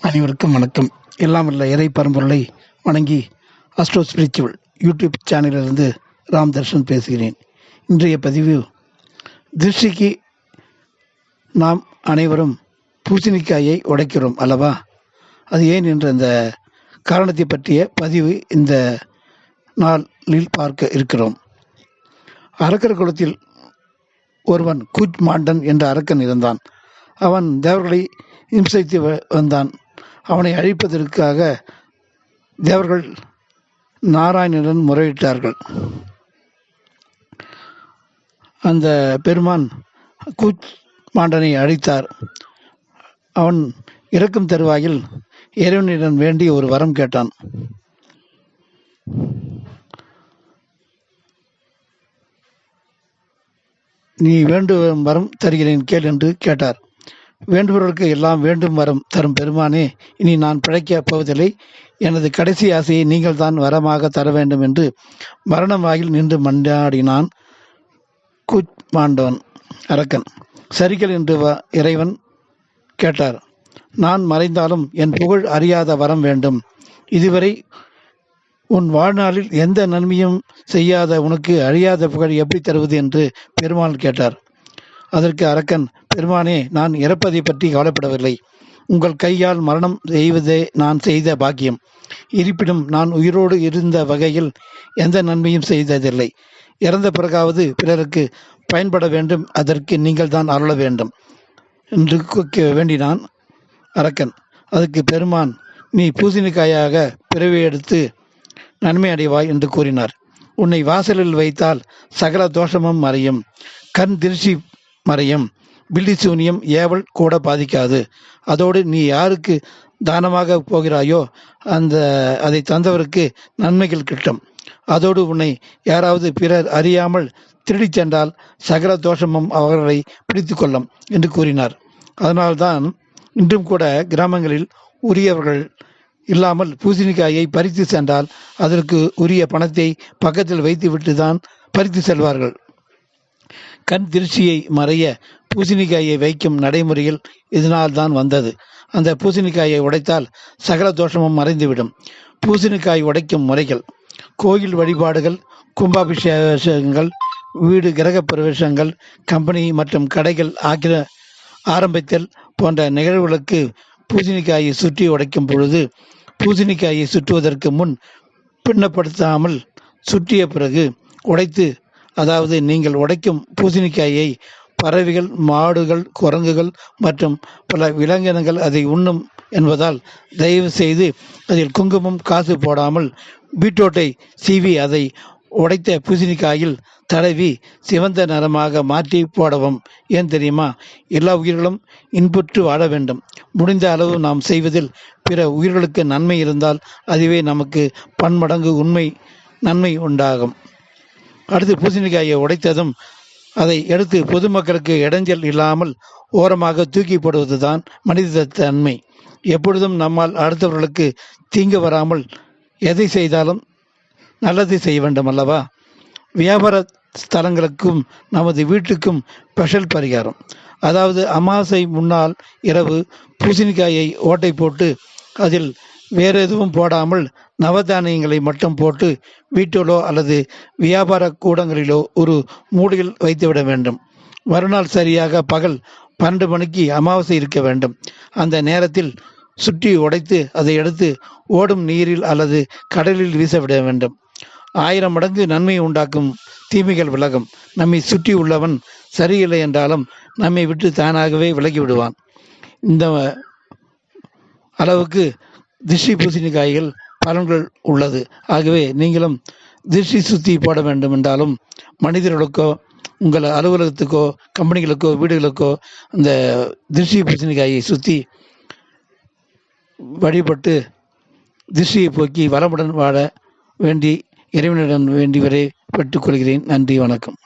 அனைவருக்கும் வணக்கம். எல்லாம் உள்ள இறை பரம்பொருளை வணங்கி அஸ்ட்ரோ ஸ்பிரிச்சுவல் யூடியூப் சேனலிலிருந்து ராம் தர்ஷன் பேசுகிறேன். இன்றைய பதிவு திருஷ்டிக்கு நாம் அனைவரும் பூசணிக்காயை உடைக்கிறோம் அல்லவா? அது ஏன் என்ற அந்த காரணத்தை பற்றிய பதிவு இந்த நாளில் பார்க்க இருக்கிறோம். அரக்கர் குலத்தில் ஒருவன் கூச் மாண்டன் என்ற அரக்கன் இருந்தான். அவன் தேவர்களை இம்சைத்து வ- வந்தான். அவனை அழிப்பதற்காக தேவர்கள் நாராயணனுடன் முறையிட்டார்கள். அந்த பெருமான் கூச் மாண்டனை அழித்தார். அவன் இறக்கும் தருவாயில் இறைவனிடம் வேண்டி ஒரு வரம் கேட்டான். நீ வேண்டும் வரம் தருகிறேன் கேள் என்று கேட்டார். வேண்டுபவர்களுக்கு எல்லாம் வேண்டும் வரம் தரும் பெருமானே இனி நான் பிழைக்கப் போவதில்லை. எனது கடைசி ஆசையை நீங்கள் தான் வரமாக தர வேண்டும் என்று மரண வாயில் நின்று மண்டாடினான் கூச் மாண்டவன் அரக்கன். சரிகள் என்று வ- இறைவன் கேட்டார். நான் மறைந்தாலும் என் புகழ் அறியாத வரம் வேண்டும். இதுவரை உன் வாழ்நாளில் எந்த நன்மையும் செய்யாத உனக்கு அழியாத புகழ் எப்படி தருவது என்று பெருமாள் கேட்டார். அதற்கு அரக்கன் பெருமானே நான் இறப்பதை பற்றி கவலைப்படவில்லை. உங்கள் கையால் மரணம் செய்வதே நான் செய்த பாக்கியம். இருப்பினும் நான் உயிரோடு இருந்த வகையில் எந்த நன்மையும் செய்ததில்லை. இறந்த பிறகாவது பிறருக்கு பயன்பட வேண்டும். அதற்கு நீங்கள் தான் அருள வேண்டும் என்று வேண்டினான் அரக்கன். அதுக்கு பெருமான் நீ பூசணிக்காயாக பிறவி எடுத்து நன்மை அடைவாய் என்று கூறினார். உன்னை வாசலில் வைத்தால் சகல தோஷமும் மறையும். கண் திருச்சி மறையும். பில்லி சூனியம் ஏவல் கூட பாதிக்காது. அதோடு நீ யாருக்கு தானமாக போகிறாயோ அந்த அதை தந்தவருக்கு நன்மைகள் கிட்டும். அதோடு உன்னை யாராவது பிறர் அறியாமல் திருடிச் சென்றால் சகல தோஷமும் அவர்களை பிடித்து கொள்ளும் என்று கூறினார். அதனால்தான் இன்றும் கூட கிராமங்களில் உரியவர்கள் இல்லாமல் பூசணிக்காயை பறித்து சென்றால் அதற்கு உரிய பணத்தை பக்கத்தில் வைத்துவிட்டு தான் பறித்து செல்வார்கள். கண் திருஷ்டியை மறைய பூசணிக்காயை வைக்கும் நடைமுறையில் இதனால் தான் வந்தது. அந்த பூசணிக்காயை உடைத்தால் சகல தோஷமும் மறைந்துவிடும். பூசணிக்காய் உடைக்கும் முறைகள். கோயில் வழிபாடுகள் கும்பாபிஷேகங்கள் வீடு கிரக பிரவேசங்கள் கம்பெனி மற்றும் கடைகள் ஆக்கிர ஆரம்பித்தல் போன்ற நிகழ்வுகளுக்கு பூசணிக்காயை சுற்றி உடைக்கும் பொழுது பூசணிக்காயை சுற்றுவதற்கு முன் பின்னப்படுத்தாமல் சுற்றிய பிறகு உடைத்து அதாவது நீங்கள் உடைக்கும் பூசணிக்காயை பறவைகள் மாடுகள் குரங்குகள் மற்றும் பல விலங்கினங்கள் அதை உண்ணும் என்பதால் தயவு செய்து அதில் குங்குமம் காசு போடாமல் பீட்ரூட்டை சீவி அதை உடைத்த பூசணிக்காயில் தடவி சிவந்த நிறமாக மாற்றி போடவும். ஏன் தெரியுமா? எல்லா உயிர்களும் இன்புற்று வாழ வேண்டும். முடிந்த அளவு நாம் செய்வதில் பிற உயிர்களுக்கு நன்மை இருந்தால் அதுவே நமக்கு பன்மடங்கு உண்மை நன்மை உண்டாகும். அடுத்து பூசணிக்காயை உடைத்ததும் அதை எடுத்து பொதுமக்களுக்கு இடைஞ்சல் இல்லாமல் ஓரமாக தூக்கி போடுவது தான் மனித தன்மை. எப்பொழுதும் நம்மால் அடுத்தவர்களுக்கு தீங்கு வராமல் எதை செய்தாலும் நல்லதை செய்ய வேண்டும் அல்லவா? வியாபார ஸ்தலங்களுக்கும் நமது வீட்டுக்கும் ஸ்பெஷல் பரிகாரம். அதாவது அமாவாசை முன்னால் இரவு பூசணிக்காயை ஓட்டை போட்டு அதில் வேறு எதுவும் போடாமல் நவதானியங்களை மட்டும் போட்டு வீட்டிலோ அல்லது வியாபார கூடங்களிலோ ஒரு மூடியில் வைத்துவிட வேண்டும். மறுநாள் சரியாக பகல் பன்னெண்டு மணிக்கு அமாவாசை இருக்க வேண்டும். அந்த நேரத்தில் சுற்றி உடைத்து அதை எடுத்து ஓடும் நீரில் அல்லது கடலில் வீசவிட வேண்டும். ஆயிரம் மடங்கு நன்மை உண்டாக்கும் தீமைகள் விலகும். நம்மை சுற்றி உள்ளவன் சரியில்லை என்றாலும் நம்மை விட்டு தானாகவே விலகி விடுவான். இந்த அளவுக்கு திருஷ்டி பூசணிக்காய்கள் பலன்கள் உள்ளது. ஆகவே நீங்களும் திருஷ்டி சுத்தி போட வேண்டும் என்றாலும் மனிதர்களுக்கோ உங்கள் அலுவலகத்துக்கோ கம்பெனிகளுக்கோ வீடுகளுக்கோ அந்த திருஷ்டி பூசணிக்காயை சுற்றி வழிபட்டு திருஷ்டியை போக்கி வளமுடன் வாழ வேண்டி இறைவனிடம் வேண்டி வரை பெற்றுக்கொள்கிறேன். நன்றி வணக்கம்.